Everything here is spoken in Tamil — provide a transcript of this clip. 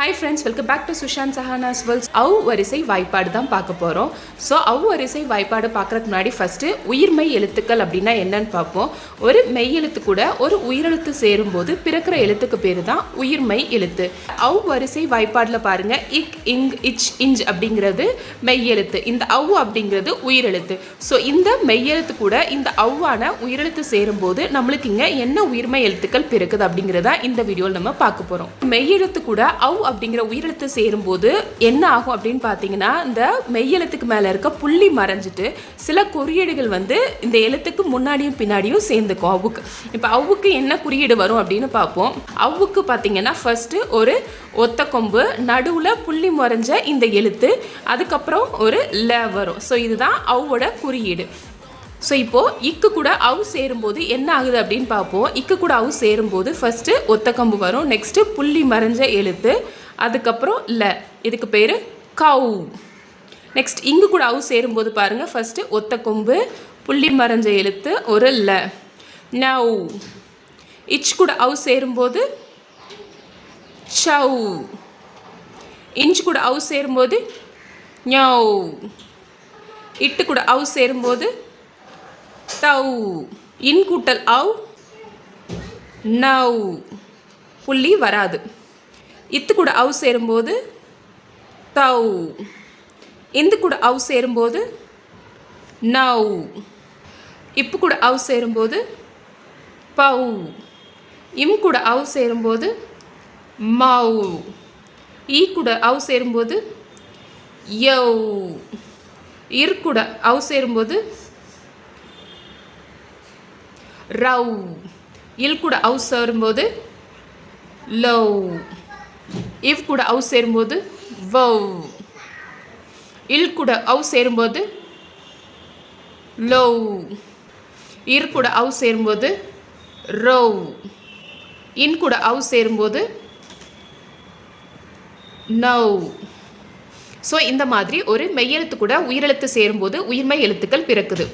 Hi friends welcome back to Sushant Sahana's worlds of வரிசை வாய்ப்பாடு தான் பார்க்க போகிறோம் ஸோ அவ் வரிசை வாய்ப்பாடு பார்க்குறதுக்கு முன்னாடி ஃபஸ்ட்டு உயிர்மெய் எழுத்துக்கள் அப்படின்னா என்னன்னு பார்ப்போம். ஒரு மெய் எழுத்து கூட ஒரு உயிரெழுத்து சேரும்போது பிறக்கிற எழுத்துக்கு பேர் தான் உயிர்மெய் எழுத்து. அவ் வரிசை வாய்ப்பாடில் பாருங்கள் இக் இங் இச் இஞ்ச் அப்படிங்கிறது மெய் எழுத்து. இந்த அவ் அப்படிங்கிறது உயிரெழுத்து ஸோ இந்த மெய்யெழுத்து கூட இந்த அவ்வான உயிரெழுத்து சேரும்போது நம்மளுக்கு இங்கே என்ன உயிர்மெய் எழுத்துக்கள் பிறக்குது அப்படிங்கிறதா இந்த வீடியோவில் நம்ம பார்க்க போகிறோம் மெய்யெழுத்து கூட அவ் அப்படிங்கிற உயிரெழுத்து சேரும்போது என்ன ஆகும் அப்படின்னு பார்த்தீங்கன்னா இந்த மெய்யெழுத்துக்கு மேலே இருக்க புள்ளி மறைஞ்சிட்டு சில குறியீடுகள் வந்து இந்த எழுத்துக்கு முன்னாடியும் பின்னாடியும் சேர்ந்துக்கும் அவுக்கு இப்போ அவுக்கு என்ன குறியீடு வரும் அப்படின்னு பார்ப்போம். அவுக்கு பார்த்தீங்கன்னா ஃபர்ஸ்ட்டு ஒரு ஒத்த கொம்பு நடுவில் புள்ளி மறைஞ்ச இந்த எழுத்து அதுக்கப்புறம் ஒரு ல வரும். ஸோ இதுதான் அவோட குறியீடு. ஸோ இப்போது இக்கு கூட அவு சேரும்போது என்ன ஆகுது அப்படின்னு பார்ப்போம் இக்கு கூட அவு சேரும்போது ஃபஸ்ட்டு ஒத்தக்கம்பு வரும். நெக்ஸ்ட்டு புள்ளி மறைஞ்ச எழுத்து. அதுக்கப்புறம் ல. இதுக்கு பேர் கவு. நெக்ஸ்ட் இங்கு கூட அவு சேரும்போது பாருங்கள் ஃபஸ்ட்டு ஒத்த கொம்பு புள்ளி மறைஞ்ச எழுத்து ஒரு ல. நவ் இச் கூட அவு சேரும்போது சவ். இன்ச் கூட அவு சேரும்போது ஞவ். இட்டு கூட அவு சேரும்போது தவ். இன் கூட்டல் அவ் நவ். புள்ளி வராது. இத்து கூட அவு சேரும்போது தவ். இந்து கூட அவு சேரும்போது நவ். இப்பு கூட அவு சேரும்போது பவ். இம் கூட அவு சேரும்போது மவ். ஈ கூட அவு சேரும்போது யவ். இர் கூட அவு சேரும்போது ரவ். இல் கூட அவுஸ் சேரும்போது லவ். இவ் கூட அவுஸ் சேரும்போது வவ். இல் கூட அவுஸ் சேரும்போது லவ். இர் கூட அவுஸ் சேரும்போது ரவ். இன் கூட அவுஸ் சேரும்போது நவ். ஸோ இந்த மாதிரி ஒரு மெய்யெழுத்து கூட உயிரெழுத்து சேரும்போது உயிர்மெய் எழுத்துக்கள் பிறக்குது.